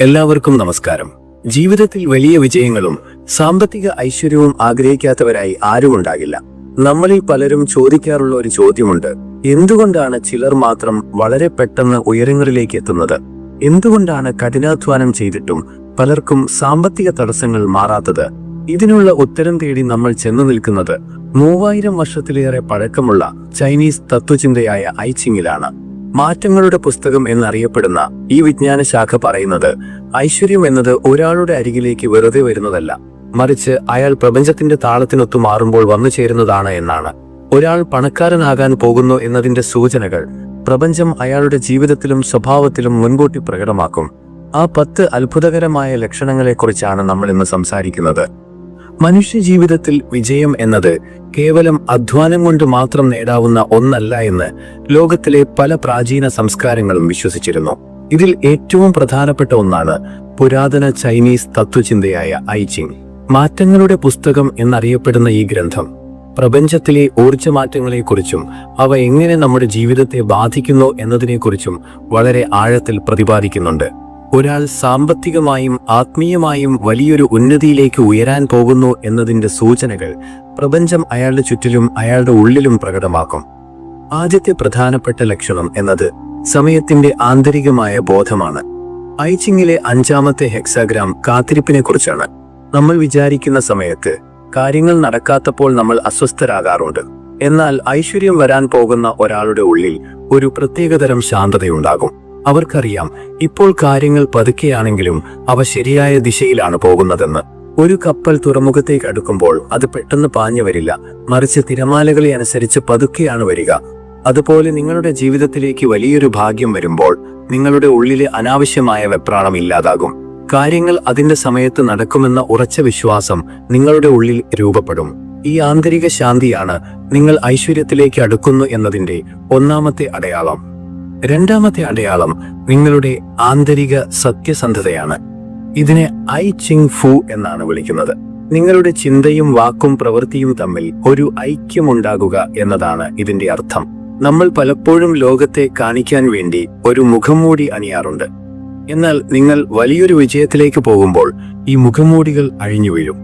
എല്ലാവർക്കും നമസ്കാരം. ജീവിതത്തിൽ വലിയ വിജയങ്ങളും സാമ്പത്തിക ഐശ്വര്യവും ആഗ്രഹിക്കാത്തവരായി ആരുമുണ്ടാകില്ല നമ്മളിൽ പലരും ചോദിക്കാറുള്ള ഒരു ചോദ്യമുണ്ട്. എന്തുകൊണ്ടാണ് ചിലർ മാത്രം വളരെ പെട്ടെന്ന് ഉയരങ്ങളിലേക്ക് എത്തുന്നത്? എന്തുകൊണ്ടാണ് കഠിനാധ്വാനം ചെയ്തിട്ടും പലർക്കും സാമ്പത്തിക തടസ്സങ്ങൾ മാറാത്തത്? ഇതിനുള്ള ഉത്തരം തേടി നമ്മൾ ചെന്നു നിൽക്കുന്നത് മൂവായിരം വർഷത്തിലേറെ പഴക്കമുള്ള ചൈനീസ് തത്വചിന്തയായ ഐച്ചിങ്ങിലാണ് മാറ്റങ്ങളുടെ പുസ്തകം എന്നറിയപ്പെടുന്ന ഈ വിജ്ഞാന ശാഖ പറയുന്നത് ഐശ്വര്യം എന്നത് ഒരാളുടെ അരികിലേക്ക് വെറുതെ വരുന്നതല്ല. മറിച്ച് അയാൾ പ്രപഞ്ചത്തിന്റെ താളത്തിനൊത്തു മാറുമ്പോൾ വന്നു ചേരുന്നതാണ് എന്നാണ്. ഒരാൾ പണക്കാരനാകാൻ പോകുന്നു എന്നതിന്റെ സൂചനകൾ പ്രപഞ്ചം അയാളുടെ ജീവിതത്തിലും സ്വഭാവത്തിലും മുൻകൂട്ടി പ്രകടമാക്കും. ആ പത്ത് അത്ഭുതകരമായ ലക്ഷണങ്ങളെക്കുറിച്ചാണ് നമ്മൾ ഇന്ന് സംസാരിക്കുന്നത്. മനുഷ്യ ജീവിതത്തിൽ വിജയം എന്നത് കേവലം അധ്വാനം കൊണ്ട് മാത്രം നേടാവുന്ന ഒന്നല്ല എന്ന് ലോകത്തിലെ പല പ്രാചീന സംസ്കാരങ്ങളും വിശ്വസിച്ചിരുന്നു. ഇതിൽ ഏറ്റവും പ്രധാനപ്പെട്ട ഒന്നാണ് പുരാതന ചൈനീസ് തത്വചിന്തയായ ഐചിങ് മാറ്റങ്ങളുടെ പുസ്തകം എന്നറിയപ്പെടുന്ന ഈ ഗ്രന്ഥം പ്രപഞ്ചത്തിലെ ഊർജ മാറ്റങ്ങളെക്കുറിച്ചും അവ എങ്ങനെ നമ്മുടെ ജീവിതത്തെ ബാധിക്കുന്നു എന്നതിനെക്കുറിച്ചും വളരെ ആഴത്തിൽ പ്രതിപാദിക്കുന്നുണ്ട്. ഒരാൾ സാമ്പത്തികമായും ആത്മീയമായും വലിയൊരു ഉന്നതിയിലേക്ക് ഉയരാൻ പോകുന്നു എന്നതിന്റെ സൂചനകൾ പ്രപഞ്ചം അയാളുടെ ചുറ്റിലും അയാളുടെ ഉള്ളിലും പ്രകടമാക്കും. ആദ്യത്തെ പ്രധാനപ്പെട്ട ലക്ഷണം എന്നത് സമയത്തിന്റെ ആന്തരികമായ ബോധമാണ്. ഐച്ചിങ്ങിലെ അഞ്ചാമത്തെ ഹെക്സാഗ്രാം കാത്തിരിപ്പിനെ കുറിച്ചാണ് നമ്മൾ വിചാരിക്കുന്ന സമയത്ത് കാര്യങ്ങൾ നടക്കാത്തപ്പോൾ നമ്മൾ അസ്വസ്ഥരാകാറുണ്ട്. എന്നാൽ ഐശ്വര്യം വരാൻ പോകുന്ന ഒരാളുടെ ഉള്ളിൽ ഒരു പ്രത്യേകതരം ശാന്തതയുണ്ടാകും. അവർക്കറിയാം ഇപ്പോൾ കാര്യങ്ങൾ പതുക്കെയാണെങ്കിലും അവ ശരിയായ ദിശയിലാണ് പോകുന്നതെന്ന്. ഒരു കപ്പൽ തുറമുഖത്തേക്ക് അടുക്കുമ്പോൾ അത് പെട്ടെന്ന് പാഞ്ഞു വരില്ല. മറിച്ച് തിരമാലകളെ അനുസരിച്ച് പതുക്കെയാണ് വരിക. അതുപോലെ നിങ്ങളുടെ ജീവിതത്തിലേക്ക് വലിയൊരു ഭാഗ്യം വരുമ്പോൾ നിങ്ങളുടെ ഉള്ളിലെ അനാവശ്യമായ വെപ്രാണം ഇല്ലാതാകും. കാര്യങ്ങൾ അതിന്റെ സമയത്ത് നടക്കുമെന്ന ഉറച്ച വിശ്വാസം നിങ്ങളുടെ ഉള്ളിൽ രൂപപ്പെടും. ഈ ആന്തരിക ശാന്തിയാണ് നിങ്ങൾ ഐശ്വര്യത്തിലേക്ക് അടുക്കുന്നു എന്നതിന്റെ ഒന്നാമത്തെ അടയാളം. രണ്ടാമത്തെ അടയാളം നിങ്ങളുടെ ആന്തരിക സത്യസന്ധതയാണ്. ഇതിനെ ഐ ചിങ് ഫു എന്നാണ് വിളിക്കുന്നത്. നിങ്ങളുടെ ചിന്തയും വാക്കും പ്രവൃത്തിയും തമ്മിൽ ഒരു ഐക്യമുണ്ടാകുക എന്നതാണ് ഇതിന്റെ അർത്ഥം. നമ്മൾ പലപ്പോഴും ലോകത്തെ കാണിക്കാൻ വേണ്ടി ഒരു മുഖംമൂടി അണിയാറുണ്ട്. എന്നാൽ നിങ്ങൾ വലിയൊരു വിജയത്തിലേക്ക് പോകുമ്പോൾ ഈ മുഖംമൂടികൾ അഴിഞ്ഞു വീഴും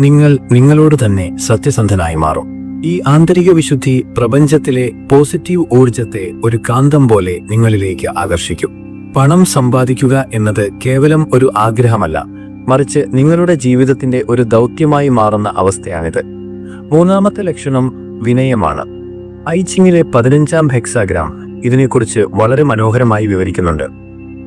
നിങ്ങൾ നിങ്ങളോട് തന്നെ സത്യസന്ധനായി മാറും. ഈ ആന്തരിക വിശുദ്ധി പ്രപഞ്ചത്തിലെ പോസിറ്റീവ് ഊർജത്തെ ഒരു കാന്തം പോലെ നിങ്ങളിലേക്ക് ആകർഷിക്കും. പണം സമ്പാദിക്കുക എന്നത് കേവലം ഒരു ആഗ്രഹമല്ല. മറിച്ച് നിങ്ങളുടെ ജീവിതത്തിന്റെ ഒരു ദൗത്യമായി മാറുന്ന അവസ്ഥയാണിത്. മൂന്നാമത്തെ ലക്ഷണം വിനയമാണ്. ഐച്ചിങ്ങിലെ പതിനഞ്ചാം ഹെക്സാഗ്രാം ഇതിനെക്കുറിച്ച് വളരെ മനോഹരമായി വിവരിക്കുന്നുണ്ട്.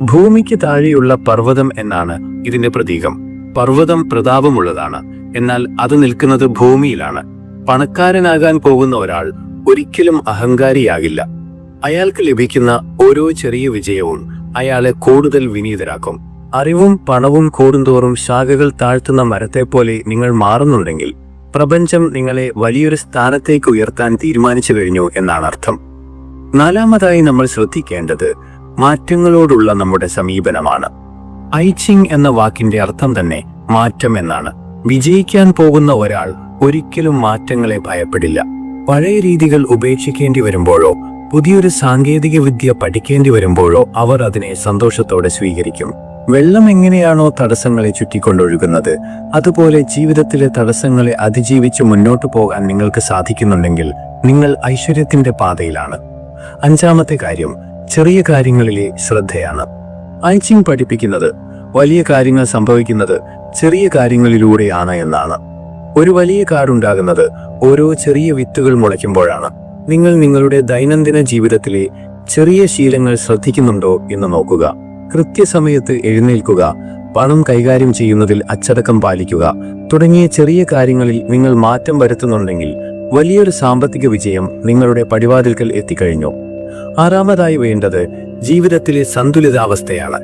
ഭൂമിക്ക് താഴെയുള്ള പർവതം എന്നാണ് ഇതിന്റെ പ്രതീകം. പർവതം പ്രതാപമുള്ളതാണ്. എന്നാൽ അത് നിൽക്കുന്നത് ഭൂമിയിലാണ്. പണക്കാരനാകാൻ പോകുന്ന ഒരാൾ ഒരിക്കലും അഹങ്കാരിയാകില്ല. അയാൾക്ക് ലഭിക്കുന്ന ഓരോ ചെറിയ വിജയവും അയാളെ കൂടുതൽ വിനീതരാക്കും. അറിവും പണവും കൂടുന്തോറും ശാഖകൾ താഴ്ത്തുന്ന മരത്തെപ്പോലെ നിങ്ങൾ മാറുന്നുണ്ടെങ്കിൽ പ്രപഞ്ചം നിങ്ങളെ വലിയൊരു സ്ഥാനത്തേക്ക് ഉയർത്താൻ തീരുമാനിച്ചു കഴിഞ്ഞു എന്നാണ് അർത്ഥം. നാലാമതായി നമ്മൾ ശ്രദ്ധിക്കേണ്ടത് മാറ്റങ്ങളോടുള്ള നമ്മുടെ സമീപനമാണ്. ഐച്ചിങ് എന്ന വാക്കിന്റെ അർത്ഥം തന്നെ മാറ്റം എന്നാണ്. വിജയിക്കാൻ പോകുന്ന ഒരാൾ ഒരിക്കലും മാറ്റങ്ങളെ ഭയപ്പെടില്ല. പഴയ രീതികൾ ഉപേക്ഷിക്കേണ്ടി വരുമ്പോഴോ പുതിയൊരു സാങ്കേതിക വിദ്യ പഠിക്കേണ്ടി വരുമ്പോഴോ അവർ അതിനെ സന്തോഷത്തോടെ സ്വീകരിക്കും. വെള്ളം എങ്ങനെയാണോ തടസ്സങ്ങളെ ചുറ്റിക്കൊണ്ടൊഴുകുന്നത് അതുപോലെ ജീവിതത്തിലെ തടസ്സങ്ങളെ അതിജീവിച്ച് മുന്നോട്ടു പോകാൻ നിങ്ങൾക്ക് സാധിക്കുന്നുണ്ടെങ്കിൽ നിങ്ങൾ ഐശ്വര്യത്തിന്റെ പാതയിലാണ്. അഞ്ചാമത്തെ കാര്യം ചെറിയ കാര്യങ്ങളിലെ ശ്രദ്ധയാണ്. ഐച്ചിങ് പഠിപ്പിക്കുന്നത് വലിയ കാര്യങ്ങൾ സംഭവിക്കുന്നത് ചെറിയ കാര്യങ്ങളിലൂടെയാണ് എന്നാണ്. ഒരു വലിയ കാടുണ്ടാകുന്നത് ഓരോ ചെറിയ വിത്തുകൾ മുളയ്ക്കുമ്പോഴാണ്. നിങ്ങൾ നിങ്ങളുടെ ദൈനംദിന ജീവിതത്തിലെ ചെറിയ ശീലങ്ങൾ ശ്രദ്ധിക്കുന്നുണ്ടോ എന്ന് നോക്കുക. കൃത്യസമയത്ത് എഴുന്നേൽക്കുക പണം കൈകാര്യം ചെയ്യുന്നതിൽ അച്ചടക്കം പാലിക്കുക തുടങ്ങിയ ചെറിയ കാര്യങ്ങളിൽ നിങ്ങൾ മാറ്റം വരുത്തുന്നുണ്ടെങ്കിൽ വലിയൊരു സാമ്പത്തിക വിജയം നിങ്ങളുടെ പടിവാതിൽക്കൽ എത്തിക്കഴിഞ്ഞു. ആറാമതായി വേണ്ടത് ജീവിതത്തിലെ സന്തുലിതാവസ്ഥയാണ്.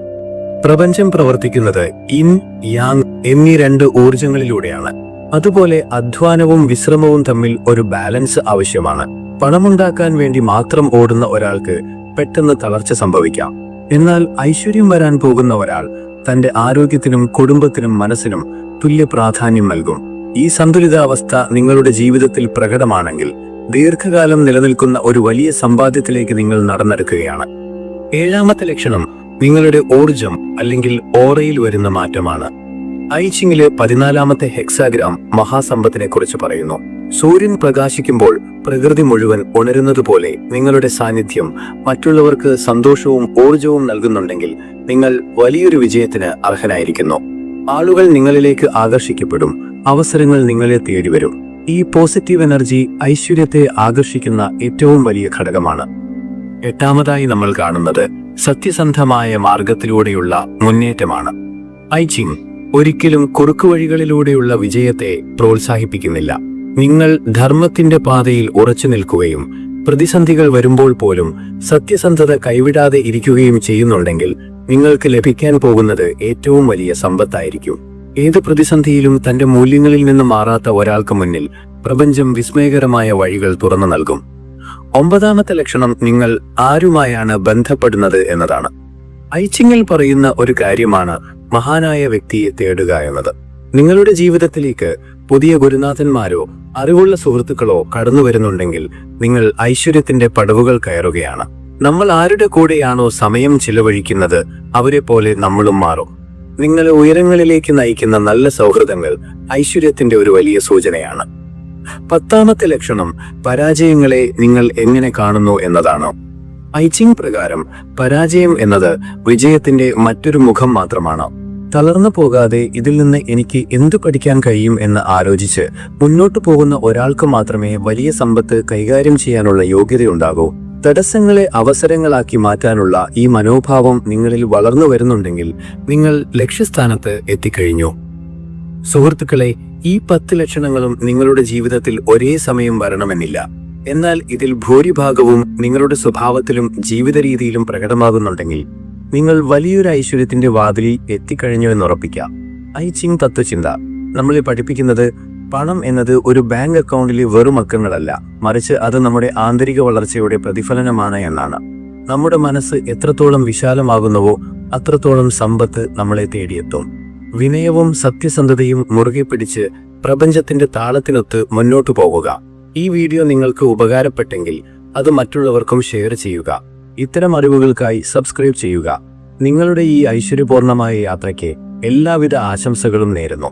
പ്രപഞ്ചം പ്രവർത്തിക്കുന്നത് ഇൻ യാങ് എന്നീ രണ്ട് ഊർജങ്ങളിലൂടെയാണ് അതുപോലെ അധ്വാനവും വിശ്രമവും തമ്മിൽ ഒരു ബാലൻസ് ആവശ്യമാണ്. പണമുണ്ടാക്കാൻ വേണ്ടി മാത്രം ഓടുന്ന ഒരാൾക്ക് പെട്ടെന്ന് തളർച്ച സംഭവിക്കാം. എന്നാൽ ഐശ്വര്യം വരാൻ പോകുന്ന ഒരാൾ തന്റെ ആരോഗ്യത്തിനും കുടുംബത്തിനും മനസ്സിനും തുല്യ പ്രാധാന്യം നൽകും. ഈ സന്തുലിതാവസ്ഥ നിങ്ങളുടെ ജീവിതത്തിൽ പ്രകടമാണെങ്കിൽ ദീർഘകാലം നിലനിൽക്കുന്ന ഒരു വലിയ സമ്പാദ്യത്തിലേക്ക് നിങ്ങൾ നടന്നെടുക്കുകയാണ്. ഏഴാമത്തെ ലക്ഷണം നിങ്ങളുടെ ഊർജം അല്ലെങ്കിൽ ഓറയിൽ വരുന്ന മാറ്റമാണ്. ഐച്ചിങ്ങിലെ പതിനാലാമത്തെ ഹെക്സാഗ്രാം മഹാസമ്പത്തിനെ കുറിച്ച് പറയുന്നു. സൂര്യൻ പ്രകാശിക്കുമ്പോൾ പ്രകൃതി മുഴുവൻ ഉണരുന്നതുപോലെ നിങ്ങളുടെ സാന്നിധ്യം മറ്റുള്ളവർക്ക് സന്തോഷവും ഊർജവും നൽകുന്നുണ്ടെങ്കിൽ നിങ്ങൾ വലിയൊരു വിജയത്തിന് അർഹനായിരിക്കുന്നു. ആളുകൾ നിങ്ങളിലേക്ക് ആകർഷിക്കപ്പെടും അവസരങ്ങൾ നിങ്ങളെ തേടി വരും ഈ പോസിറ്റീവ് എനർജി ഐശ്വര്യത്തെ ആകർഷിക്കുന്ന ഏറ്റവും വലിയ ഘടകമാണ്. എട്ടാമതായി നമ്മൾ കാണുന്നത് സത്യസന്ധമായ മാർഗത്തിലൂടെയുള്ള മുന്നേറ്റമാണ്. ഐച്ചിങ് ഒരിക്കലും കുറുക്കുവഴികളിലൂടെയുള്ള വിജയത്തെ പ്രോത്സാഹിപ്പിക്കുന്നില്ല. നിങ്ങൾ ധർമ്മത്തിന്റെ പാതയിൽ ഉറച്ചു നിൽക്കുകയും പ്രതിസന്ധികൾ വരുമ്പോൾ പോലും സത്യസന്ധത കൈവിടാതെ ഇരിക്കുകയും ചെയ്യുന്നുണ്ടെങ്കിൽ നിങ്ങൾക്ക് ലഭിക്കാൻ പോകുന്നത് ഏറ്റവും വലിയ സമ്പത്തായിരിക്കും. ഏത് പ്രതിസന്ധിയിലും തന്റെ മൂല്യങ്ങളിൽ നിന്ന് മാറാത്ത ഒരാൾക്ക് മുന്നിൽ പ്രപഞ്ചം വിസ്മയകരമായ വഴികൾ തുറന്നു നൽകും. ഒമ്പതാമത്തെ ലക്ഷണം നിങ്ങൾ ആരുമായാണ് ബന്ധപ്പെടുന്നത് എന്നതാണ്. ഐച്ചിങ്ങിൽ പറയുന്ന ഒരു കാര്യമാണ് മഹാനായ വ്യക്തിയെ തേടുക എന്നത്. നിങ്ങളുടെ ജീവിതത്തിലേക്ക് പുതിയ ഗുരുനാഥന്മാരോ അറിവുള്ള സുഹൃത്തുക്കളോ കടന്നു വരുന്നുണ്ടെങ്കിൽ നിങ്ങൾ ഐശ്വര്യത്തിന്റെ പടവുകൾ കയറുകയാണ്. നമ്മൾ ആരുടെ കൂടെയാണോ സമയം ചിലവഴിക്കുന്നത് അവരെ പോലെ നമ്മളും മാറും. നിങ്ങളെ ഉയരങ്ങളിലേക്ക് നയിക്കുന്ന നല്ല സൗഹൃദങ്ങൾ ഐശ്വര്യത്തിന്റെ ഒരു വലിയ സൂചനയാണ്. പത്താമത്തെ ലക്ഷണം പരാജയങ്ങളെ നിങ്ങൾ എങ്ങനെ കാണുന്നു എന്നതാണ്. ഐച്ചിങ് പ്രകാരം പരാജയം എന്നത് വിജയത്തിന്റെ മറ്റൊരു മുഖം മാത്രമാണ്. തളർന്നു പോകാതെ ഇതിൽ നിന്ന് എനിക്ക് എന്തു പഠിക്കാൻ കഴിയും എന്ന് ആലോചിച്ച് മുന്നോട്ടു പോകുന്ന ഒരാൾക്ക് മാത്രമേ വലിയ സമ്പത്ത് കൈകാര്യം ചെയ്യാനുള്ള യോഗ്യതയുണ്ടാകൂ. തടസ്സങ്ങളെ അവസരങ്ങളാക്കി മാറ്റാനുള്ള ഈ മനോഭാവം നിങ്ങളിൽ വളർന്നു വരുന്നുണ്ടെങ്കിൽ നിങ്ങൾ ലക്ഷ്യസ്ഥാനത്ത് എത്തിക്കഴിഞ്ഞു. സുഹൃത്തുക്കളെ ഈ പത്ത് ലക്ഷണങ്ങളും നിങ്ങളുടെ ജീവിതത്തിൽ ഒരേ സമയം വരണമെന്നില്ല. എന്നാൽ ഇതിൽ ഭൂരിഭാഗവും നിങ്ങളുടെ സ്വഭാവത്തിലും ജീവിത രീതിയിലും പ്രകടമാകുന്നുണ്ടെങ്കിൽ നിങ്ങൾ വലിയൊരു ഐശ്വര്യത്തിന്റെ വാതിലിൽ എത്തിക്കഴിഞ്ഞു എന്ന് ഉറപ്പിക്കാം ഐച്ചിങ് തത്വചിന്ത നമ്മളെ പഠിപ്പിക്കുന്നത് പണം എന്നത് ഒരു ബാങ്ക് അക്കൗണ്ടിലെ വെറും അക്കങ്ങളല്ല. മറിച്ച് അത് നമ്മുടെ ആന്തരിക വളർച്ചയുടെ പ്രതിഫലനമാണ് എന്നാണ്. നമ്മുടെ മനസ്സ് എത്രത്തോളം വിശാലമാകുന്നുവോ അത്രത്തോളം സമ്പത്ത് നമ്മളെ തേടിയെത്തും. വിനയവും സത്യസന്ധതയും മുറുകെ പിടിച്ച് പ്രപഞ്ചത്തിന്റെ താളത്തിനൊത്ത് മുന്നോട്ടു പോകുക. ഈ വീഡിയോ നിങ്ങൾക്ക് ഉപകാരപ്പെട്ടെങ്കിൽ അത് മറ്റുള്ളവർക്കും ഷെയർ ചെയ്യുക. ഇത്തരം അറിവുകൾക്കായി സബ്സ്ക്രൈബ് ചെയ്യുക. നിങ്ങളുടെ ഈ ഐശ്വര്യപൂർണമായ യാത്രയ്ക്ക് എല്ലാവിധ ആശംസകളും നേരുന്നു.